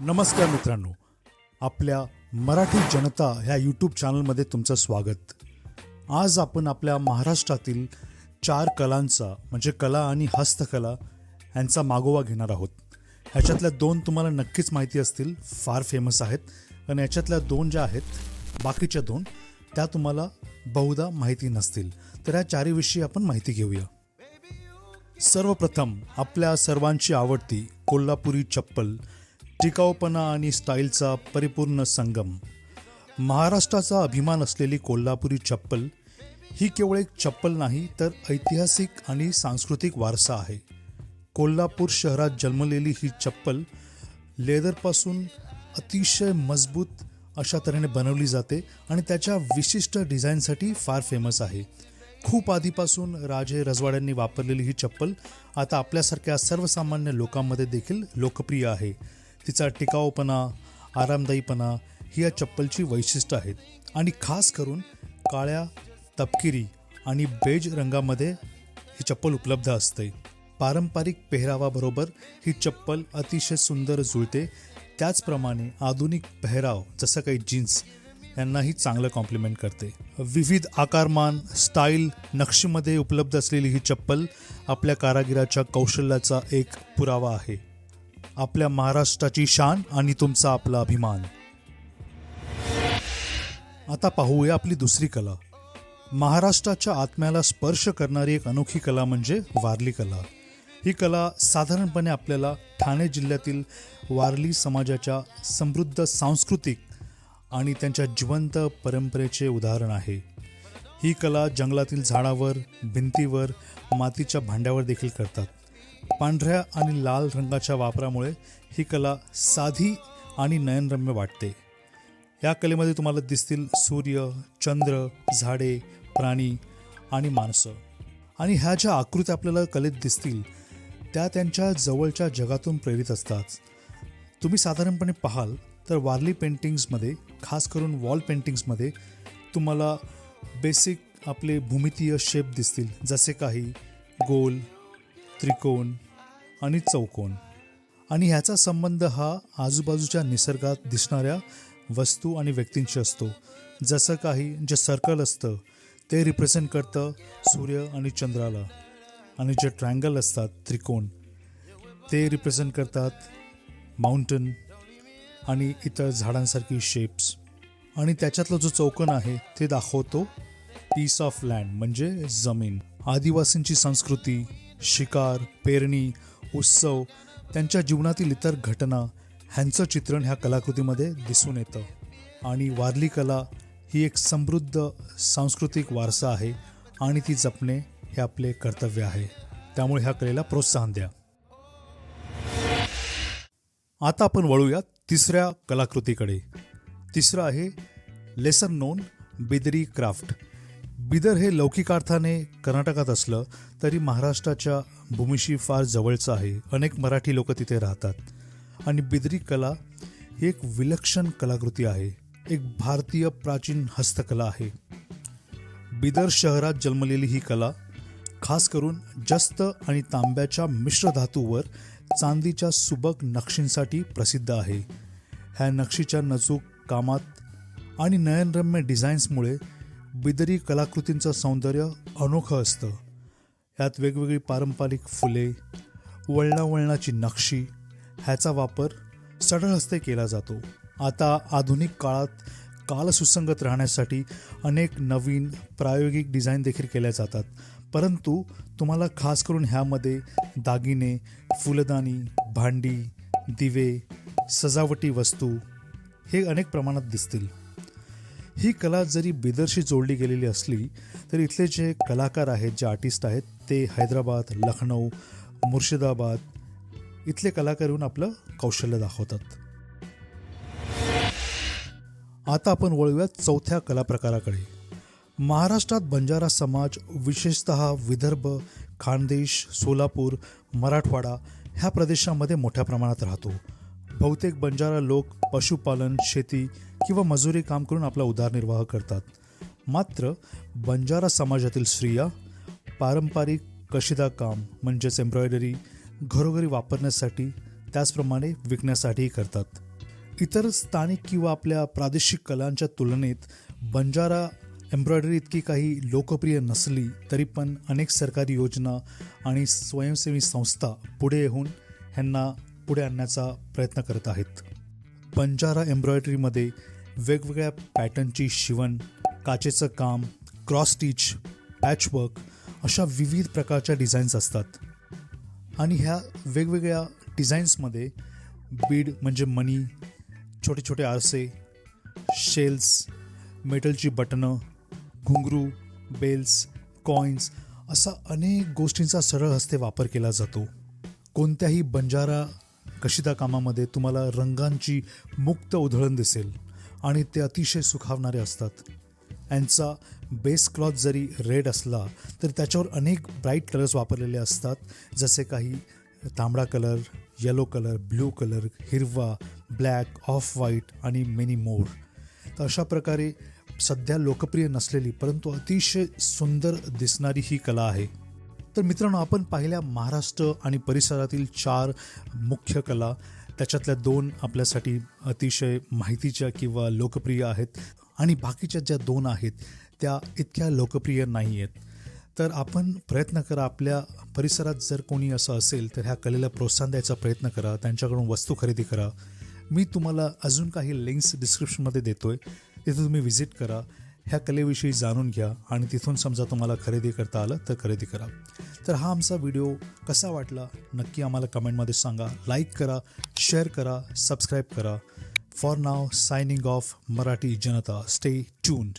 नमस्कार मित्रांनो. आपल्या मराठी जनता ह्या यूट्यूब चॅनलमध्ये तुमचं स्वागत. आज आपण आपल्या महाराष्ट्रातील चार कलांचा म्हणजे कला आणि हस्तकला यांचा मागोवा घेणार आहोत. ह्याच्यातल्या दोन तुम्हाला नक्कीच माहिती असतील फार फेमस आहेत. आणि याच्यातल्या दोन ज्या आहेत बाकीच्या दोन त्या तुम्हाला बहुधा माहिती नसतील. तर या चारीविषयी आपण माहिती घेऊया. सर्वप्रथम आपल्या सर्वांची आवडती कोल्हापुरी चप्पल टिकाऊपणा आणि स्टाईलचा परिपूर्ण संगम. महाराष्ट्राचा अभिमान असलेली कोल्हापुरी चप्पल ही केवळ एक चप्पल नाही तर ऐतिहासिक आणि सांस्कृतिक वारसा आहे. कोल्हापूर शहरात जन्मलेली ही चप्पल लेदरपासून अतिशय मजबूत अशा तऱ्हेने बनवली जाते आणि त्याच्या विशिष्ट डिझाईनसाठी फार फेमस आहे. खूप आधीपासून राजे रजवाड्यांनी वापरलेली ही चप्पल आता आपल्यासारख्या सर्वसामान्य लोकांमध्ये देखील लोकप्रिय आहे. तिचा टिकाऊपणा आरामदायीपणा ही या चप्पलची वैशिष्ट्य आहेत. आणि खास करून काळ्या तपकिरी आणि बेज रंगामध्ये ही चप्पल उपलब्ध असते. पारंपरिक पेहरावाबरोबर ही चप्पल अतिशय सुंदर जुळते. त्याचप्रमाणे आधुनिक पेहराव जसं काही जीन्स यांनाही चांगलं कॉम्प्लिमेंट करते. विविध आकारमान स्टाईल नक्षीमध्ये उपलब्ध असलेली ही चप्पल आपल्या कारागिराच्या कौशल्याचा एक पुरावा आहे. आपल्या महाराष्ट्राची शान आणि तुमचा आपला अभिमान. आता पाहूया आपली दुसरी कला. महाराष्ट्राच्या आत्म्याला स्पर्श करणारी एक अनोखी कला म्हणजे वारली कला. ही कला साधारणपणे आपल्याला ठाणे जिल्ह्यातील वारली समाजाच्या समृद्ध सांस्कृतिक आणि त्यांच्या जिवंत परंपरेचे उदाहरण आहे. ही कला जंगलातील झाडावर भिंतीवर मातीच्या भांड्यावर देखील करतात. पांढऱ्या आणि लाल रंगाच्या वापरामुळे ही कला साधी आणि नयनरम्य वाटते. या कलेमध्ये तुम्हाला दिसतील सूर्य चंद्र झाडे प्राणी आणि माणसं. आणि ह्या ज्या आकृत्या आपल्याला कलेत दिसतील त्या त्यांच्या जवळच्या जगातून प्रेरित असतात. तुम्ही साधारणपणे पाहाल तर वारली पेंटिंग्समध्ये खास करून वॉल पेंटिंग्समध्ये तुम्हाला बेसिक आपले भूमितीय शेप दिसतील. जसे काही गोल त्रिकोण आणि चौकोन आणि ह्याचा संबंध हा आजूबाजूच्या निसर्गात दिसणाऱ्या वस्तू आणि व्यक्तींशी असतो. जसं काही जे सर्कल असतं ते रिप्रेझेंट करतं सूर्य आणि चंद्राला. आणि जे ट्रायंगल असतात त्रिकोण ते रिप्रेझेंट करतात माउंटन आणि इतर झाडांसारखी शेप्स आणि त्याच्यातला जो चौकोन आहे ते दाखवतो पीस ऑफ लँड म्हणजे जमीन. आदिवासींची संस्कृती शिकार पेरणी उत्सव त्यांच्या जीवनातील इतर घटना ह्यांचं चित्रण ह्या कलाकृतीमध्ये दिसून येतं. आणि वारली कला ही एक समृद्ध सांस्कृतिक वारसा आहे आणि ती जपणे हे आपले कर्तव्य आहे. त्यामुळे ह्या कलेला प्रोत्साहन द्या. आता आपण वळूया तिसऱ्या कलाकृतीकडे. तिसरं आहे lesser known Bidri craft. Bidar हे लौकिक अर्थाने कर्नाटकात असलं तरी महाराष्ट्राच्या भूमीशी फार जवळचं आहे. अनेक मराठी लोक तिथे राहतात. आणि बिदरी कला ही एक विलक्षण कलाकृती आहे. एक भारतीय प्राचीन हस्तकला आहे. बिदर शहरात जन्मलेली ही कला खास करून जस्त आणि तांब्याच्या मिश्र धातूवर चांदीच्या सुबक नक्षींसाठी प्रसिद्ध आहे. ह्या नक्षीच्या नजूक कामात आणि नयनरम्य डिझाईन्समुळे बिदरी कलाकृतींचं सौंदर्य अनोखं असतं. ह्यात वेगवेगळी पारंपरिक फुले वळणावळणाची नक्षी ह्याचा वापर सढळ हस्ते केला जातो. आता आधुनिक काळात कालसुसंगत राहण्यासाठी अनेक नवीन प्रायोगिक डिझाईन देखील केल्या जातात. परंतु तुम्हाला खास करून ह्यामध्ये दागिने फुलदाणी भांडी दिवे सजावटी वस्तू हे अनेक प्रमाणात दिसतील. ही कला जरी बिदरशी जोडली गेलेली असली तरी इथले जे कलाकार आहेत जे आर्टिस्ट आहेत ते हैदराबाद लखनौ मुर्शिदाबाद इथले कलाकार येऊन आपलं कौशल्य दाखवतात. आता आपण वळूया चौथ्या कला प्रकाराकडे. महाराष्ट्रात बंजारा समाज विशेषत विदर्भ खानदेश सोलापूर मराठवाडा ह्या प्रदेशामध्ये मोठ्या प्रमाणात राहतो. बहुतेक बंजारा लोक पशुपालन शेती किंवा मजुरी काम करून आपला उदरनिर्वाह करतात. मात्र बंजारा समाजातील स्त्रिया पारंपरिक कशिदा काम म्हणजेच एम्ब्रॉयडरी घरोघरी वापरण्यासाठी त्याचप्रमाणे विकण्यासाठीही करतात. इतर स्थानिक किंवा आपल्या प्रादेशिक कलांच्या तुलनेत बंजारा एम्ब्रॉयडरी इतकी काही लोकप्रिय नसली तरी पण अनेक सरकारी योजना आणि स्वयंसेवी संस्था पुढे येऊन ह्यांना पुढे आणण्याचा प्रयत्न करत आहेत. बंजारा एम्ब्रॉयडरीमध्ये वेगवेगळ्या पॅटर्नची शिवण काचेचं काम क्रॉस स्टिच पॅचवर्क अशा विविध प्रकारच्या डिझाईन्स असतात. आणि ह्या वेगवेगळ्या डिझाईन्समध्ये बीड म्हणजे मनी छोटे छोटे आरसे शेल्स मेटलची बटणं घुंगरू बेल्स कॉईन्स असा अनेक गोष्टींचा सरळ हस्ते वापर केला जातो. कोणत्याही बंजारा कशिदा कामामध्ये तुम्हाला रंगांची मुक्त उधळण दिसेल. आणि ते अतिशय सुखावणारे असतात. यांचा बेस क्लॉथ जरी रेड असला तर त्याच्यावर अनेक ब्राईट कलर्स वापरलेले असतात. जसे काही तांबडा colour yellow colour blue colour हिरवा ब्लॅक ऑफ व्हाईट आणि मेनी मोर तर अशा प्रकारे सध्या लोकप्रिय नसलेली परंतु अतिशय सुंदर दिसणारी ही कला आहे. तर मित्रांनो आपण पाहिल्या महाराष्ट्र आणि परिसरातील चार मुख्य कला. त्याच्यातल्या दोन आपल्यासाठी अतिशय माहितीच्या किंवा लोकप्रिय आहेत. आणि बाकीच्या ज्या दोन आहेत त्या इतक्या लोकप्रिय नाही आहेत तर आपण प्रयत्न करा आपल्या परिसरात जर कोणी असं असेल तर ह्या कलेला प्रोत्साहन द्यायचा प्रयत्न करा त्यांच्याकडून वस्तू खरेदी करा. मी तुम्हाला अजून काही लिंक्स डिस्क्रिप्शनमध्ये देतो आहे तिथे तुम्ही व्हिजिट करा. ह्या कलेविषयी जाणून घ्या आणि तिथून समजा तुम्हाला खरेदी करता आलं तर खरेदी करा. तर हा आमचा व्हिडिओ कसा वाटला नक्की आम्हाला कमेंटमध्ये सांगा. लाईक करा शेअर करा सबस्क्राईब करा. For now signing off Marathi Janata. Stay tuned